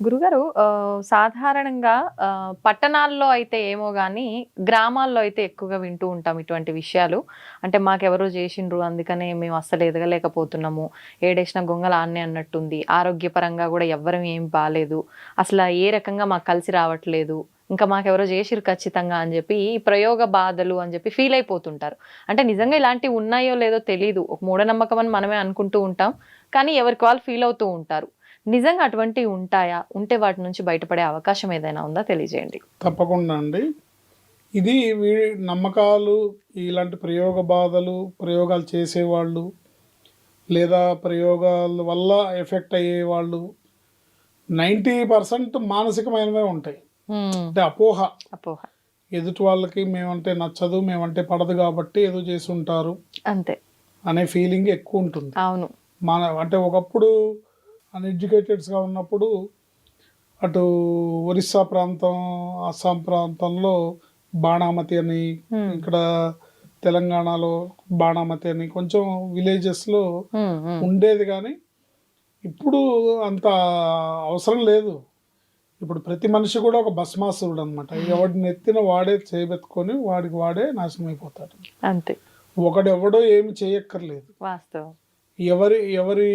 గురుగారు సాధారణంగా పట్టణాల్లో అయితే ఏమో కానీ గ్రామాల్లో అయితే ఎక్కువగా వింటూ ఉంటాం ఇటువంటి విషయాలు. అంటే మాకెవరో చేసిండ్రు అందుకనే మేము అస్సలు ఎదగలేకపోతున్నాము. ఏడేసిన గొంగల ఆన్నే అన్నట్టుంది. ఆరోగ్యపరంగా కూడా ఎవ్వరం ఏం బాగాలేదు అసలు ఏ రకంగా మాకు కలిసి రావట్లేదు. ఇంకా మాకెవరో చేసిరు ఖచ్చితంగా అని చెప్పి ఈ ప్రయోగ బాధలు అని చెప్పి ఫీల్ అయిపోతుంటారు. అంటే నిజంగా ఇలాంటివి ఉన్నాయో లేదో తెలియదు ఒక మూఢనమ్మకం అని మనమే అనుకుంటూ ఉంటాం. కానీ ఎవరికి వాళ్ళు ఫీల్ అవుతూ ఉంటారు. నిజంగా అటువంటివి ఉంటాయా? ఉంటే వాటి నుంచి బయటపడే అవకాశం ఏదైనా ఉందా? తెలియజేయండి. తప్పకుండా అండి. ఇది నమ్మకాలు ఇలాంటి ప్రయోగ బాధలు ప్రయోగాలు చేసేవాళ్ళు లేదా ప్రయోగాల వల్ల ఎఫెక్ట్ అయ్యేవాళ్ళు నైంటీ పర్సెంట్ మానసికమైనవే ఉంటాయి. అంటే అపోహ. అపోహ. ఎదుటి వాళ్ళకి మేమంటే నచ్చదు మేమంటే పడదు కాబట్టి ఏదో చేసి ఉంటారు అంతే. అనే ఫీలింగ్ ఎక్కువ ఉంటుంది. అవును. మన అంటే ఒకప్పుడు అన్ఎడ్యుకేటెడ్స్గా ఉన్నప్పుడు అటు ఒరిస్సా ప్రాంతం అస్సాం ప్రాంతంలో బాణామతి అని. ఇక్కడ తెలంగాణలో బాణామతి అని కొంచెం విలేజెస్లో. ఉండేది కానీ ఇప్పుడు అంత అవసరం లేదు. ఇప్పుడు ప్రతి మనిషి కూడా ఒక భస్మాసురుడు అనమాట ఎవడిని ఎత్తిన వాడే చేయబెట్టుకొని వాడికి వాడే నాశనం అయిపోతాడు అంతే. ఒకడెవడో ఏమి చేయక్కర్లేదు. ఎవరి ఎవరి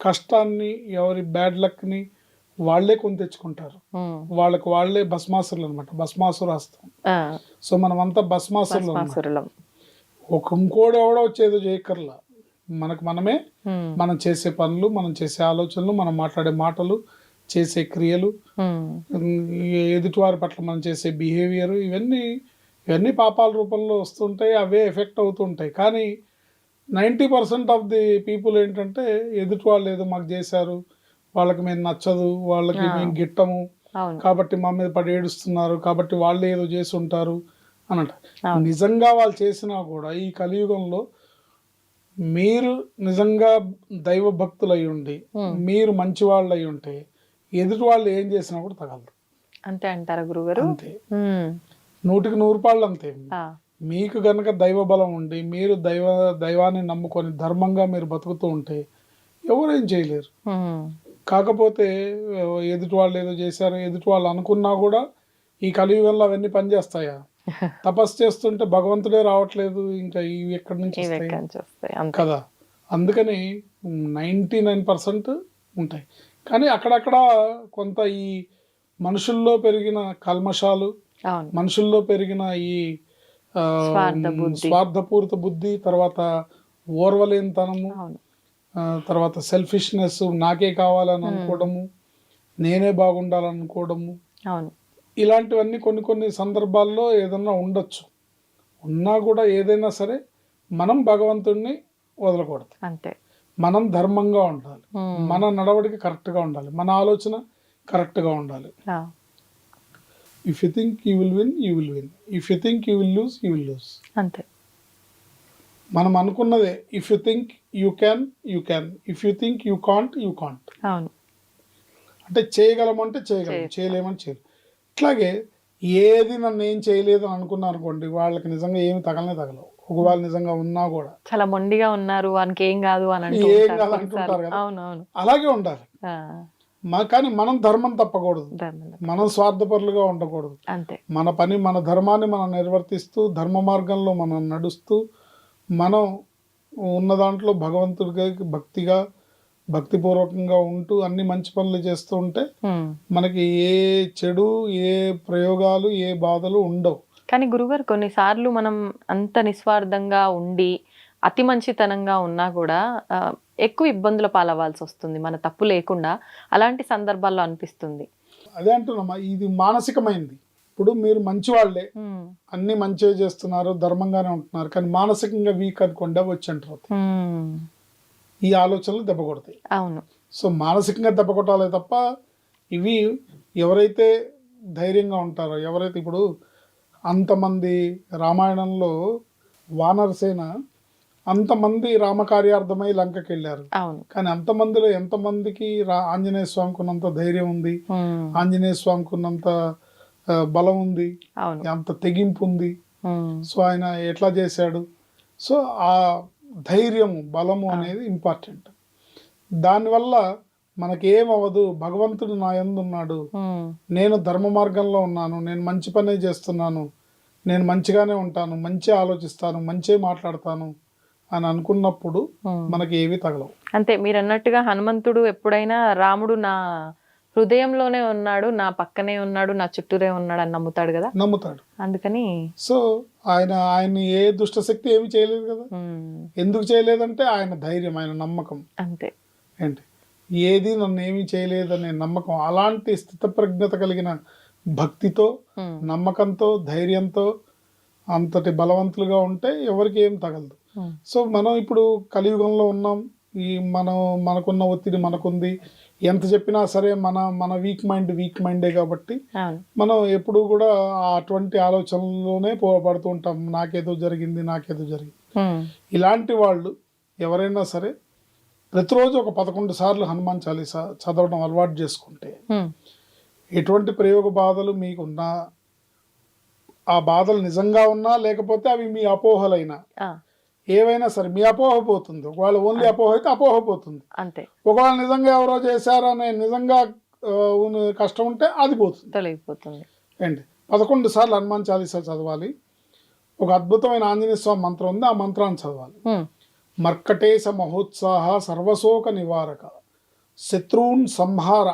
కష్టాన్ని ఎవరి బ్యాడ్ లక్ని వాళ్ళే కొని తెచ్చుకుంటారు. వాళ్ళకి వాళ్ళే భస్మాసురులు అనమాట భస్మాసురు హస్తం. సో మనమంతా భస్మాసురులు ఒక ఇంకోడు ఎవడో వచ్చేదో చేయక్కర్లా మనకు మనమే మనం చేసే పనులు మనం చేసే ఆలోచనలు మనం మాట్లాడే మాటలు చేసే క్రియలు ఎదుటివారి పట్ల మనం చేసే బిహేవియర్ ఇవన్నీ ఇవన్నీ పాపాల రూపంలో వస్తుంటాయి అవే ఎఫెక్ట్ అవుతుంటాయి. కానీ ninety percent of the people ఏంటంటే ఎదుటి వాళ్ళు ఏదో మాకు చేశారు వాళ్ళకి మేము నచ్చదు వాళ్ళకి. మేము గిట్టము కాబట్టి మా మీద పడి ఏడుస్తున్నారు కాబట్టి వాళ్ళు ఏదో చేసి ఉంటారు అవును. నిజంగా వాళ్ళు చేసినా కూడా ఈ కలియుగంలో మీరు నిజంగా దైవ భక్తులు అయి ఉండి. మీరు మంచి వాళ్ళు అయి ఉంటే ఎదుటి వాళ్ళు ఏం చేసినా కూడా తగలదు అంతే అంటారా గురుగారు అంతే. నూటికి నూరు పాళ్ళు అంతే మీకు గనక దైవ బలం ఉండి మీరు దైవ దైవాన్ని నమ్ముకొని ధర్మంగా మీరు బతుకుతూ ఉంటే ఎవరేం చేయలేరు. కాకపోతే ఎదుటి వాళ్ళు ఏదో చేశారు ఎదుటి వాళ్ళు అనుకున్నా కూడా ఈ కలియుగంలో అవన్నీ పనిచేస్తాయా? తపస్సు చేస్తుంటే భగవంతుడే రావట్లేదు ఇంకా ఇవి ఎక్కడి నుంచి కదా. అందుకని నైంటీ నైన్ పర్సెంట్ ఉంటాయి. కానీ అక్కడక్కడ కొంత ఈ మనుషుల్లో పెరిగిన కల్మషాలు మనుషుల్లో పెరిగిన ఈ. స్వార్థపూరిత బుద్ధి తర్వాత ఓర్వలేనితనము తర్వాత సెల్ఫిష్నెస్ నాకే కావాలని అనుకోవడము నేనే బాగుండాలనుకోవడము. ఇలాంటివన్నీ కొన్ని కొన్ని సందర్భాల్లో ఏదన్నా ఉండొచ్చు. ఉన్నా కూడా ఏదైనా సరే మనం భగవంతుణ్ణి వదలకూడదు. అంతే. మనం ధర్మంగా ఉండాలి. మన నడవడిక కరెక్ట్గా ఉండాలి. మన ఆలోచన కరెక్ట్గా ఉండాలి. If you think you will win you will win if you think you will lose you will lose అంతే. మనం అనుకున్నదే if you think you can you can if you think you can't you can't అవును. అంటే చేయగలమంటే చేయగలం చేస్తాం. చేయలేమని చేయలేం. ఇట్లాగే ఏది నన్ను ఏం చేయలేదు అని అనుకున్నా అనుకోండి వాళ్ళకి నిజంగా ఏమి తగలనే తగలవు. ఒకవేళ నిజంగా ఉన్నా కూడా. చాలా మొండిగా ఉన్నారు వానికి ఏం కాదు అని అంటూ ఏం కాదు అవును అలాగే ఉండాలి. మా కానీ మనం ధర్మం తప్పకూడదు. మనం స్వార్థపరులుగా ఉండకూడదు అంతే మన పని మన ధర్మాన్ని మనం నిర్వర్తిస్తూ ధర్మ మార్గంలో మనం నడుస్తూ మనం ఉన్న దాంట్లో భగవంతుడిగా భక్తిగా భక్తిపూర్వకంగా ఉంటూ అన్ని మంచి పనులు చేస్తూ ఉంటే. మనకి ఏ చెడు ఏ ప్రయోగాలు ఏ బాధలు ఉండవు కానీ గురుగారు కొన్నిసార్లు మనం అంత నిస్వార్థంగా ఉండి అతి మంచితనంగా ఉన్నా కూడా ఎక్కువ ఇబ్బందుల పాలవ్వాల్సి వస్తుంది మన తప్పు లేకుండా అలాంటి సందర్భాల్లో అనిపిస్తుంది. అదే అంటున్నామా ఇది మానసికమైంది. ఇప్పుడు మీరు మంచి వాళ్ళే అన్ని మంచిగా చేస్తున్నారు ధర్మంగానే ఉంటున్నారు కానీ మానసికంగా వీక్ అనుకోండి వచ్చి అంటారు ఈ ఆలోచనలు దెబ్బ కొడతాయి. అవును. సో మానసికంగా దెబ్బ కొట్టాలి తప్ప ఇవి ఎవరైతే ధైర్యంగా ఉంటారో ఎవరైతే ఇప్పుడు అంతమంది రామాయణంలో వానరసేన అంతమంది రామకార్యార్థమై లంకకి వెళ్ళారు కానీ అంతమందిలో ఎంతమందికి రా ఆంజనేయ స్వామికి ఉన్నంత ధైర్యం ఉంది ఆంజనేయ స్వామికి ఉన్నంత బలం ఉంది అంత తెగింపు ఉంది. సో ఆయన ఎట్లా చేశాడు? సో ఆ ధైర్యము బలము అనేది ఇంపార్టెంట్. దానివల్ల మనకి ఏమవ్వదు భగవంతుడు నా యందు ఉన్నాడు. నేను ధర్మ మార్గంలో ఉన్నాను నేను మంచి పనే చేస్తున్నాను నేను మంచిగానే ఉంటాను మంచి ఆలోచిస్తాను మంచి మాట్లాడతాను అని అనుకున్నప్పుడు. మనకి ఏవి తగలవు. అంతే మీరు అన్నట్టుగా హనుమంతుడు ఎప్పుడైనా రాముడు నా హృదయంలోనే ఉన్నాడు నా పక్కనే ఉన్నాడు నా చుట్టూరే ఉన్నాడు అని నమ్ముతాడు కదా? నమ్ముతాడు. అందుకని సో ఆయన ఆయన్ని ఏ దుష్టశక్తి ఏమి చేయలేదు కదా? ఎందుకు చేయలేదంటే ఆయన ధైర్యం ఆయన నమ్మకం. అంతే. ఏంటి? ఏది నన్ను ఏమీ చేయలేదనే నమ్మకం అలాంటి స్థితప్రజ్ఞత కలిగిన భక్తితో నమ్మకంతో ధైర్యంతో అంతటి బలవంతులుగా ఉంటే ఎవరికి ఏం తగలదు. సో మనం ఇప్పుడు కలియుగంలో ఉన్నాం. ఈ మనం మనకున్న ఒత్తిడి మనకుంది. ఎంత చెప్పినా సరే మన మన వీక్ మైండ్ వీక్ మైండే కాబట్టి మనం ఎప్పుడూ కూడా అటువంటి ఆలోచనలోనే పోబడుతూ ఉంటాం. నాకేదో జరిగింది నాకేదో జరిగింది. ఇలాంటి వాళ్ళు ఎవరైనా సరే ప్రతిరోజు ఒక పదకొండు సార్లు హనుమాన్ చాలీసా చదవడం అలవాటు చేసుకుంటే ఎటువంటి ప్రయోగ బాధలు మీకున్నా ఆ బాధలు నిజంగా ఉన్నా లేకపోతే అవి మీ అపోహలైనా ఏవైనా సరే మీ అపోహ పోతుంది. ఒకవేళ ఓన్లీ అపోహ అయితే అపోహ పోతుంది. అంతే. ఒకవేళ నిజంగా ఎవరో చేశారనే నిజంగా కష్టం ఉంటే అది పోతుంది. తొలగిపోతుంది. ఏంటి? పదకొండు సార్లు హనుమాన్ చాలీసా చదవాలి. ఒక అద్భుతమైన ఆంజనేయ స్వామి మంత్రం ఉంది. ఆ మంత్రాన్ని చదవాలి. మర్కటేశ మహోత్సాహ సర్వశోక నివారక. శత్రూన్ సంహార.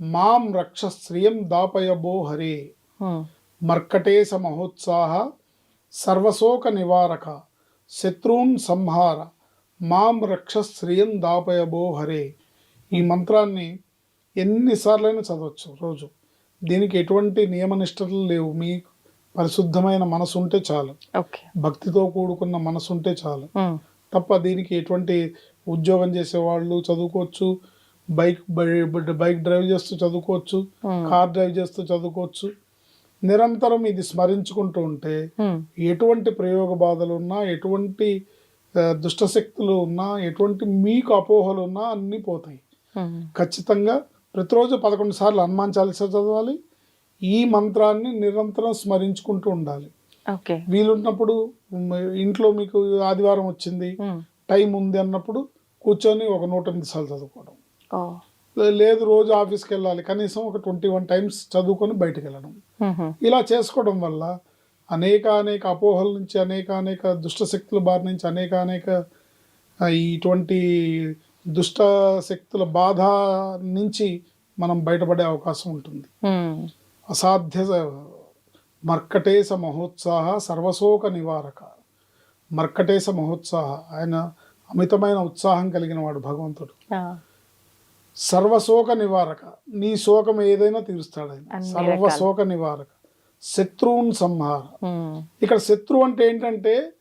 మాం రక్ష శ్రియం దాపయబో హరే మర్కటేశ మహోత్సాహ సర్వశోక నివారక. శత్రూన్ సంహార మాం రక్ష శ్రియం దాపయబో హరే. ఈ మంత్రాన్ని ఎన్నిసార్లైనా చదవచ్చు రోజు. దీనికి ఎటువంటి నియమనిష్టలు లేవు. మీ పరిశుద్ధమైన మనసు ఉంటే చాలు భక్తితో కూడుకున్న మనసు ఉంటే చాలు తప్ప దీనికి ఎటువంటి ఉద్యోగం చేసేవాళ్ళు చదువుకోవచ్చు. బైక్ బైక్ డ్రైవ్ చేస్తూ చదువుకోవచ్చు. కార్ డ్రైవ్ చేస్తూ చదువుకోవచ్చు. నిరంతరం ఇది స్మరించుకుంటూ ఉంటే ఎటువంటి ప్రయోగ బాధలు ఉన్నా ఎటువంటి దుష్టశక్తులు ఉన్నా ఎటువంటి మీకు అపోహలు ఉన్నా అన్నీ పోతాయి. ఖచ్చితంగా ప్రతిరోజు పదకొండు సార్లు హనుమాన్ చాలీసా చదవాలి. ఈ మంత్రాన్ని నిరంతరం స్మరించుకుంటూ ఉండాలి. వీలున్నప్పుడు ఇంట్లో మీకు ఆదివారం వచ్చింది టైం ఉంది అన్నప్పుడు కూర్చొని ఒక నూట ఎనిమిది సార్లు చదువుకోవడం. లేదు రోజు ఆఫీస్కి వెళ్ళాలి కనీసం ఒక ట్వంటీ వన్ టైమ్స్ చదువుకొని బయటకు వెళ్ళడం ఇలా చేసుకోవడం వల్ల అనేక అనేక అపోహల నుంచి అనేక అనేక దుష్ట శక్తుల బారి నుంచి అనేక అనేక ఇటువంటి దుష్ట శక్తుల బాధ నుంచి మనం బయటపడే అవకాశం ఉంటుంది. అసాధ్య మర్కటేశ మహోత్సాహ సర్వశోక నివారక. మర్కటేశ మహోత్సాహ. ఆయన అమితమైన ఉత్సాహం కలిగిన వాడు భగవంతుడు. సర్వశోక నివారక. నీ శోకం ఏదైనా తీరుస్తాడు ఆయన. సర్వశోక నివారక. శత్రువున్ సంహార. ఇక్కడ శత్రువు అంటే ఏంటంటే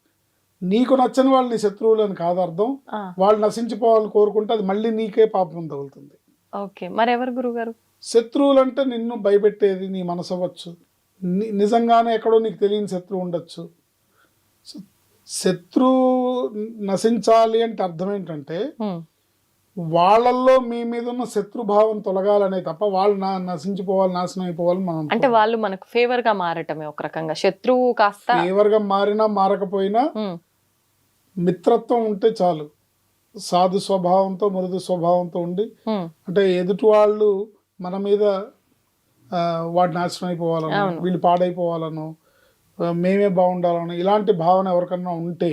నీకు నచ్చని వాళ్ళు నీ శత్రువులు అని కాదు అర్థం. వాళ్ళు నశించిపోవాలని కోరుకుంటే అది మళ్ళీ నీకే పాపం తగులుతుంది. ఓకే. మరి ఎవరు గురుగారు శత్రువులు అంటే నిన్ను భయపెట్టేది నీ మనసు అవ్వచ్చు నిజంగానే ఎక్కడో నీకు తెలియని శత్రువు ఉండొచ్చు. శత్రువు నశించాలి అంటే అర్థం ఏంటంటే వాళ్ళల్లో మీ మీద ఉన్న శత్రుభావం తొలగాలనే తప్ప వాళ్ళు నా నశించిపోవాలి నాశనం అయిపోవాలి మనం అంటే వాళ్ళు మనకు ఫేవర్గా మారటమే ఒక రకంగా. శత్రువు కాస్త ఫేవర్గా మారినా మారకపోయినా మిత్రత్వం ఉంటే చాలు. సాధు స్వభావంతో మృదు స్వభావంతో ఉండి అంటే ఎదుటి వాళ్ళు మన మీద వాడు నాశనం అయిపోవాలనో. వీళ్ళు పాడైపోవాలనో మేమే బాగుండాలనో ఇలాంటి భావన ఎవరికన్నా ఉంటే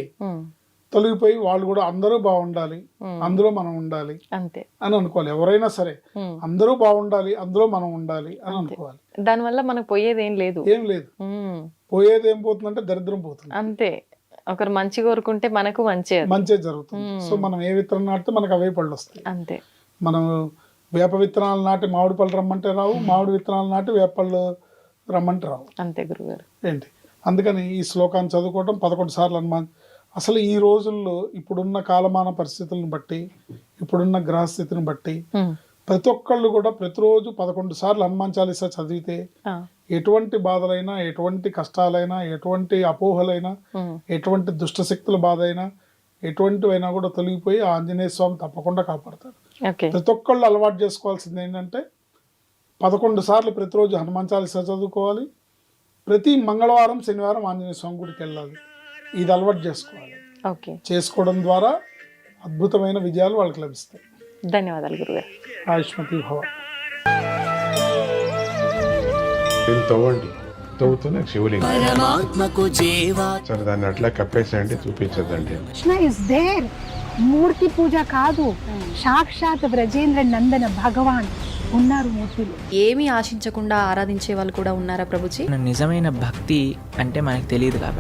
తొలగిపోయి వాళ్ళు కూడా అందరూ బాగుండాలి అందులో మనం ఉండాలి అంతే. అని అనుకోవాలి. ఎవరైనా సరే అందరూ బాగుండాలి అందులో మనం ఉండాలి అని అనుకోవాలి. దానివల్ల మనకు పోయేది ఏం లేదు. ఏం లేదు. పోయేది ఏం పోతుందంటే దరిద్రం పోతుంది. అంతే. ఒకరు మంచి కోరుకుంటే మనకు మంచి. మంచి జరుగుతుంది. సో మనం ఏ విత్తనం నాటితే మనకు అవే పళ్ళు వస్తాయి. అంతే. మనం వేప విత్తనాలు నాటి మామిడి పళ్ళు రమ్మంటే రావు మామిడి విత్తనాలు నాటి వేప పళ్ళు రమ్మంటే రావు. అంతే గురుగారు. ఏంటి? అందుకని ఈ శ్లోకాన్ని చదువుకోవడం పదకొండు సార్లు హనుమాన్ అసలు ఈ రోజుల్లో ఇప్పుడున్న కాలమాన పరిస్థితులను బట్టి ఇప్పుడున్న గ్రహస్థితిని బట్టి ప్రతి ఒక్కళ్ళు కూడా ప్రతిరోజు పదకొండు సార్లు హనుమాన్ చాలీసా చదివితే ఎటువంటి బాధలైనా ఎటువంటి కష్టాలైనా ఎటువంటి అపోహలైనా ఎటువంటి దుష్టశక్తుల బాధ అయినా ఎటువంటివైనా కూడా తొలగిపోయి ఆంజనేయ స్వామి తప్పకుండా కాపాడతాడు ఓకే. ప్రతి ఒక్కళ్ళు అలవాటు చేసుకోవాల్సింది ఏంటంటే పదకొండు సార్లు ప్రతిరోజు హనుమాన్ చాలీసా చదువుకోవాలి. ప్రతి మంగళవారం శనివారం ఆంజనేయ స్వామి గుడికి వెళ్ళాలి. ఇది అలవాటు చేసుకోవాలి. ఓకే. చేసుకోవడం ద్వారా అద్భుతమైన విజయాలు వాళ్ళకి లభిస్తాయి. ధన్యవాదాలు గురుగారు. ఆయుష్మతి భవ. దీన్ని తవ్వండి. తవ్వుతూనే శివలింగం. పరమాత్మకు జీవా. సరే దాన్ని అట్లా కప్పేసేయండి చూపించదండి కృష్ణ ఇస్ దేర్ మూర్తి పూజ కాదు. సాక్షాత్ బ్రజేంద్ర నందన భగవాన్ ఉన్నారు మూర్తిలో. ఏమీ ఆశించకుండా ఆరాధించే వాళ్ళు కూడా ఉన్నారా ప్రభుజీ? నిజమైన భక్తి అంటే మనకు తెలియదు కాబట్టి.